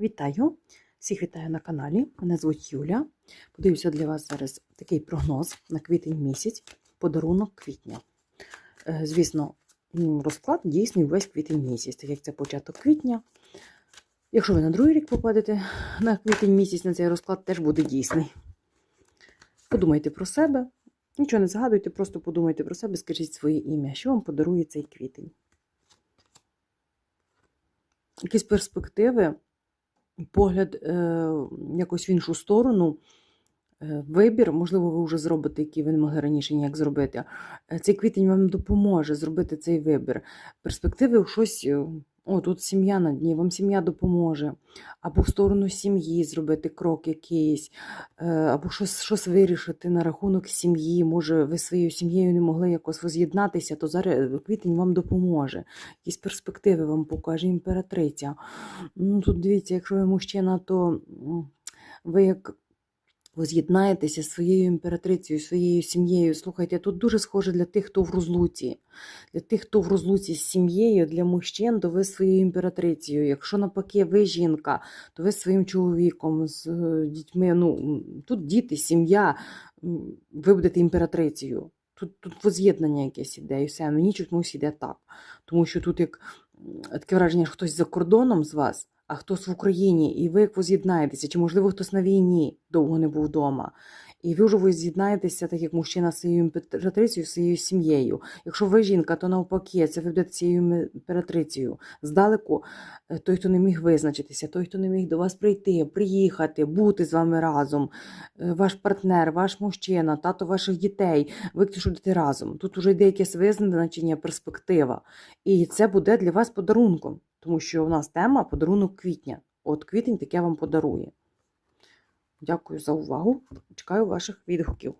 Вітаю! Всіх вітаю на каналі. Мене звуть Юля. Подивлюся для вас зараз такий прогноз на квітень місяць, подарунок квітня. Е, Звісно, розклад дійсний увесь квітень місяць, так як це початок квітня. Якщо ви на другий рік попадете на квітень місяць на цей розклад, теж буде дійсний. Подумайте про себе, нічого не згадуйте, просто подумайте про себе, скажіть своє ім'я, що вам подарує цей квітень. Якісь перспективи, погляд е, якось в іншу сторону, е, вибір, можливо, ви вже зробите, який ви не могли раніше ніяк зробити. Е, Цей квітень вам допоможе зробити цей вибір. Перспективи щось. О, тут сім'я на дні, вам сім'я допоможе. Або в сторону сім'ї зробити крок якийсь, е, або щось, щось вирішити на рахунок сім'ї. Може, ви своєю сім'єю не могли якось воз'єднатися, то зараз квітень вам допоможе. Якісь перспективи вам покаже імператриця. Ну, тут дивіться, якщо ви мужчина, то ви як воз'єднаєтеся зі своєю імператрицею, своєю сім'єю. Слухайте, тут дуже схоже для тих, хто в розлуці. Для тих, хто в розлуці з сім'єю, для мужчин, то ви з своєю імператрицею. Якщо навпаки, ви жінка, то ви з своїм чоловіком, з е, дітьми. Ну, тут діти, сім'я, ви будете імператрицею. Тут, тут воз'єднання якесь іде, і все. Мені чомусь іде так. Тому що тут як таке враження, що хтось за кордоном з вас, а хтось в Україні, і ви як воз'єднаєтеся, чи, можливо, хтось на війні довго не був вдома. І ви вже воз'єднаєтеся, так як мужчина з своєю імператрицею, своєю сім'єю. Якщо ви жінка, то навпаки, це ви будете цією імператрицею. Здалеку е, той, хто не міг визначитися, той, хто не міг до вас прийти, приїхати, бути з вами разом, е, ваш партнер, ваш мужчина, тато ваших дітей, ви що будете разом. Тут вже йде якесь визначення, перспектива. І це буде для вас подарунком, тому що у нас тема подарунок квітня. От квітень таке вам подарує. Дякую за увагу. Чекаю ваших відгуків.